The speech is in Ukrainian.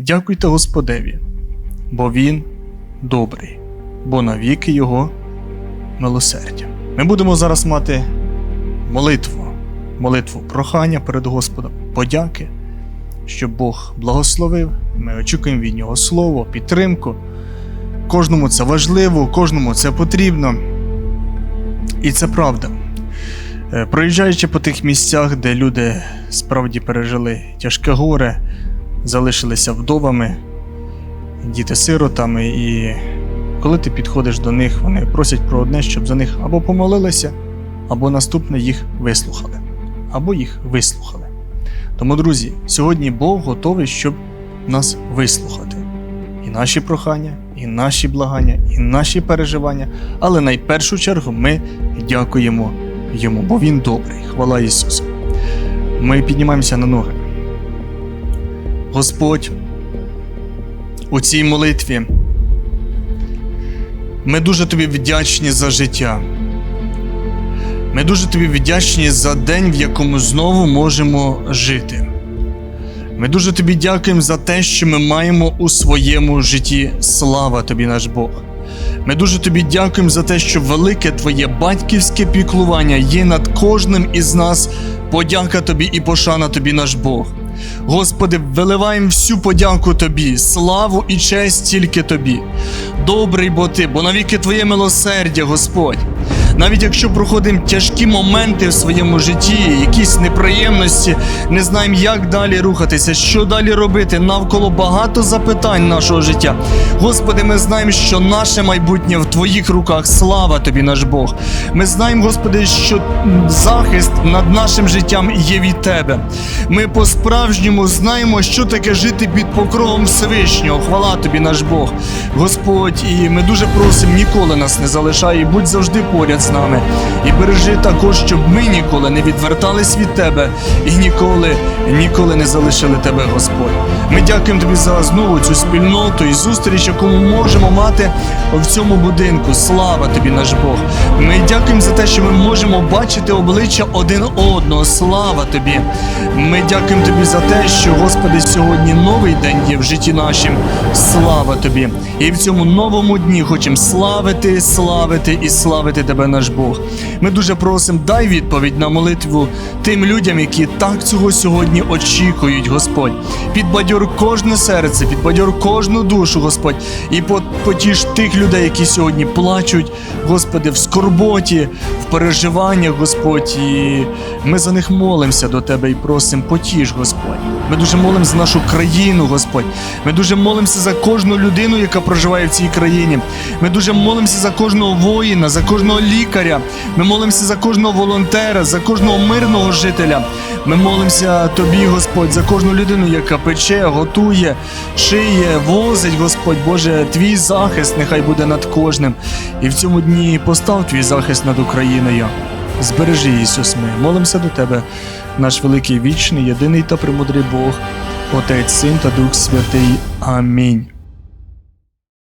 Дякуйте Господеві, бо Він добрий, бо навіки Його милосердя. Ми будемо зараз мати молитву, молитву прохання перед Господом, подяки, щоб Бог благословив. Ми очікуємо від Нього слово, підтримку. Кожному це важливо, кожному це потрібно. І це правда. Е, Проїжджаючи по тих місцях, де люди справді пережили тяжке горе, залишилися вдовами, діти-сиротами, і коли ти підходиш до них, вони просять про одне, щоб за них або помолилися, або наступне їх вислухали, або їх вислухали. Тому, друзі, сьогодні Бог готовий, щоб нас вислухати. І наші прохання, і наші благання, і наші переживання. Але найпершу чергу ми дякуємо йому, бо він добрий. Хвала Ісусу. Ми піднімаємося на ноги. Господь, у цій молитві ми дуже тобі вдячні за життя. Ми дуже тобі вдячні за день, в якому знову можемо жити. Ми дуже тобі дякуємо за те, що ми маємо у своєму житті. Слава тобі, наш Бог. Ми дуже тобі дякуємо за те, що велике твоє батьківське піклування є над кожним із нас. Подяка тобі і пошана тобі, наш Бог. Господи, виливаємо всю подяку Тобі, славу і честь тільки Тобі. Добрий бо Ти, бо навіки Твоє милосердя, Господь. Навіть якщо проходимо тяжкі моменти в своєму житті, якісь неприємності, не знаємо, як далі рухатися, що далі робити. Навколо багато запитань нашого життя. Господи, ми знаємо, що наше майбутнє в Твоїх руках. Слава Тобі, наш Бог. Ми знаємо, Господи, що захист над нашим життям є від Тебе. Ми по-справжньому знаємо, що таке жити під покровом Всевишнього. Хвала Тобі, наш Бог. Господь, і ми дуже просимо, ніколи нас не залишай, і будь завжди поряд з нами. І бережи також, щоб ми ніколи не відвертались від Тебе і ніколи, ніколи не залишили Тебе, Господь. Ми дякуємо Тобі за знову цю спільноту і зустріч, яку ми можемо мати в цьому будинку. Слава Тобі, наш Бог. Ми дякуємо за те, що ми можемо бачити обличчя один одного. Слава Тобі. Ми дякуємо Тобі за те, що, Господи, сьогодні новий день є в житті нашим. Слава Тобі. І в цьому новому дні хочемо славити, славити і славити Тебе, наш Бог. Ми дуже просимо, дай відповідь на молитву тим людям, які так цього сьогодні очікують, Господь. Підбадьор кожне серце, підбадьор кожну душу, Господь, і по- потіш тих людей, які сьогодні плачуть, Господи, в скорботі, в переживаннях, Господь. І ми за них молимося до Тебе і просимо, потіш, Господь. Ми дуже молимося за нашу країну, Господь. Ми дуже молимося за кожну людину, яка проживає в цій країні. Ми дуже молимося за кожного воїна, за кожного лікаря. Ми молимося за кожного волонтера, за кожного мирного жителя. Ми молимося Тобі, Господь, за кожну людину, яка пече, готує, шиє, возить, Господь Боже, твій захист нехай буде над кожним. І в цьому дні постав твій захист над Україною. Збережи, Ісус, ми молимося до Тебе, наш великий вічний, єдиний та премудрий Бог, Отець, Син та Дух Святий. Амінь.